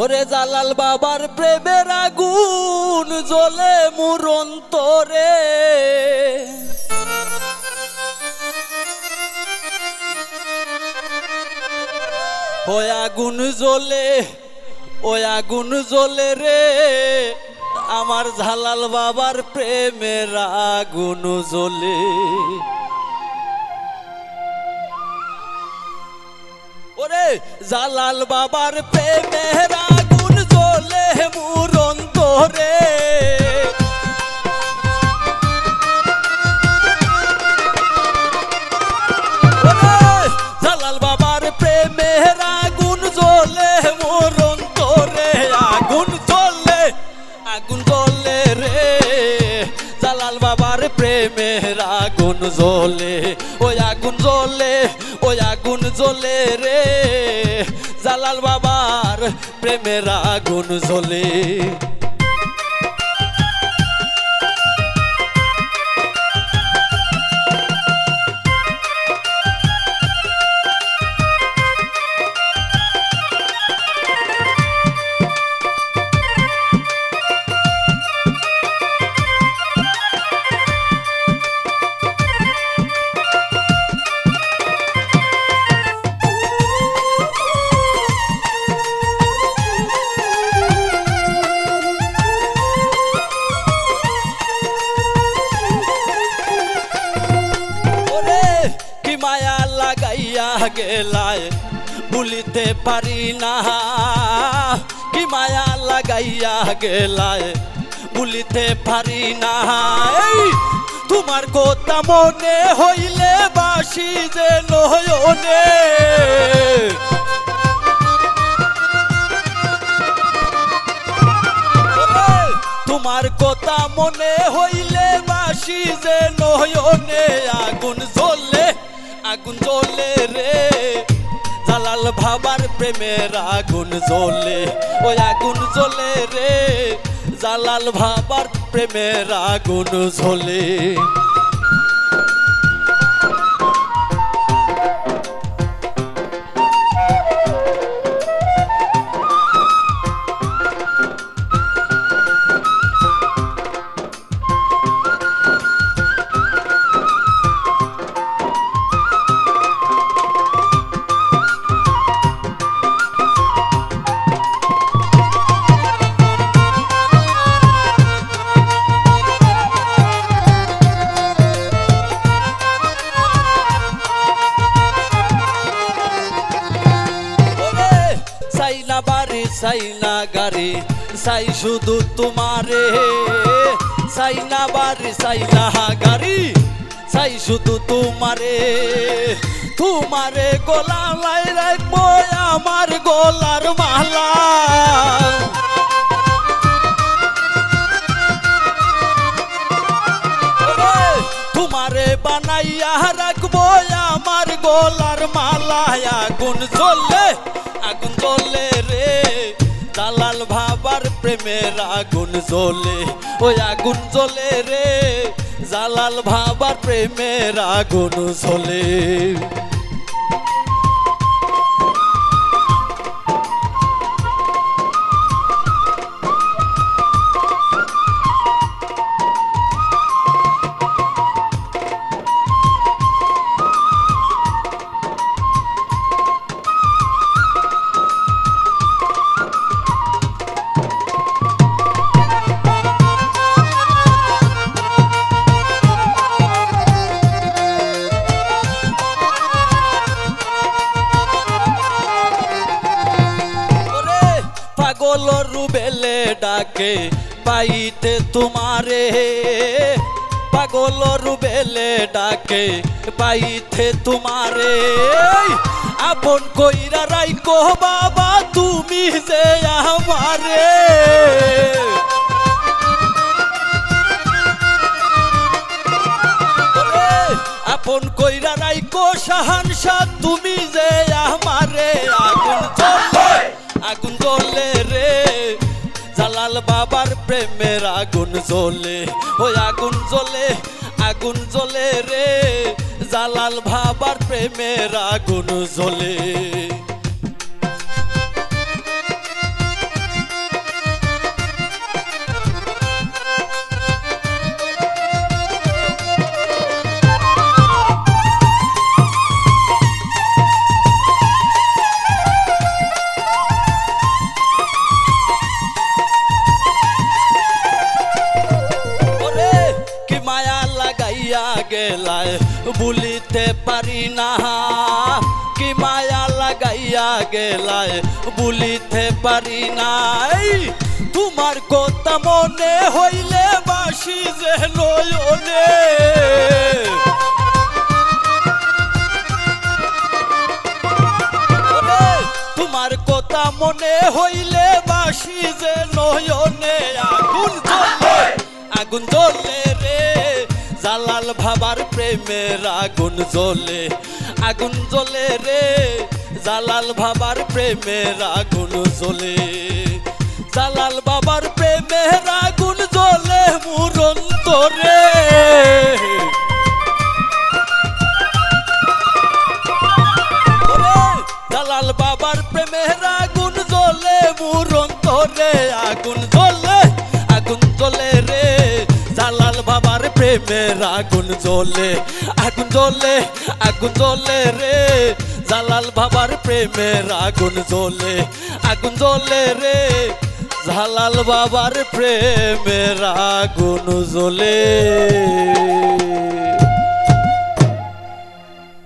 ওরে জালাল বাবার প্রেমের আগুন জ্বলে মুরন্তরে ওই আগুন জ্বলে ওই আগুন জ্বলে রে। আমার জালাল বাবার প্রেমের আগুন জ্বলে। ওরে জালাল বাবার প্রেমের আগুন জ্বলে মুরন্তরে ওরে, জালাল বাবার প্রেমের আগুন জ্বলে মুরন্তরে আগুন জ্বলে আগুন জ্বলে রে। জালাল বাবার প্রেমের আগুন জ্বলে, ওই আগুন জ্বলে, ওই আগুন জ্বলে রে। প্রেমের আগুন জ্বলে। ভুলিতে পারি না কি মায়া লাগাইয়া গেলায় ভুলিতে পারি না তোমার কথা মনে হইলে বাসি যে ওরে, তোমার কথা মনে হইলে বাসি যে নয়নে আগুন জ্বলে আগুন জ্বলে রে। জালাল ভাবার প্রেমের আগুন জ্বলে, ওই আগুন জ্বলে রে। জালাল ভাবার প্রেমের আগুন জ্বলে। চাই না বাড়ি চাই না গাড়ি চাই শুধু তোমারে। চাই না বাড়ি চাই না গাড়ি চাই শুধু তোমারে। তোমারে গোলা লাই রাখব আমার গোলার মালা। তোমারে বানাইয়া রাখব আমার গোলার মালায় আগুন জ্বললে প্রেমের আগুন জ্বলে ওই আগুন জ্বলে রে। জালাল ভাবার প্রেমের আগুন জ্বলে। ডাকে পাইতে তোমারে। পাগল রুবেলে ডাকে পাইতে তোমারে। আপন কইরা রাইকো বাবা, তুমি যে আমারে। জ্বলে ওই আগুন জ্বলে আগুন জ্বলে রে। জালাল ভাবার প্রেমের আগুন জ্বলে। ভুলিতে পারি না। কি মায়া লাগাইয়া গেলায় ভুলিতে পারি নাই তোমার কথা মনে হইলে বাসি যে ওরে, তোমার কথা মনে হইলে বাসি যে নয়নে। জালাল ভাবার প্রেমের আগুন জ্বলে আগুন জ্বলে রে। জালাল ভাবার প্রেমের আগুন জ্বলে, জালাল বাবার প্রেমের আগুন জ্বলে মুরন্তরে জালাল বাবার প্রেমের আগুন জ্বলে মুরন্তরে আগুন প্রেমের আগুন জ্বলে আগুন জ্বলে আগুন জ্বলে রে। জালাল বাবার প্রেমের আগুন জ্বলে আগুন জ্বলে রে। জালাল বাবার প্রেমের আগুন জ্বলে।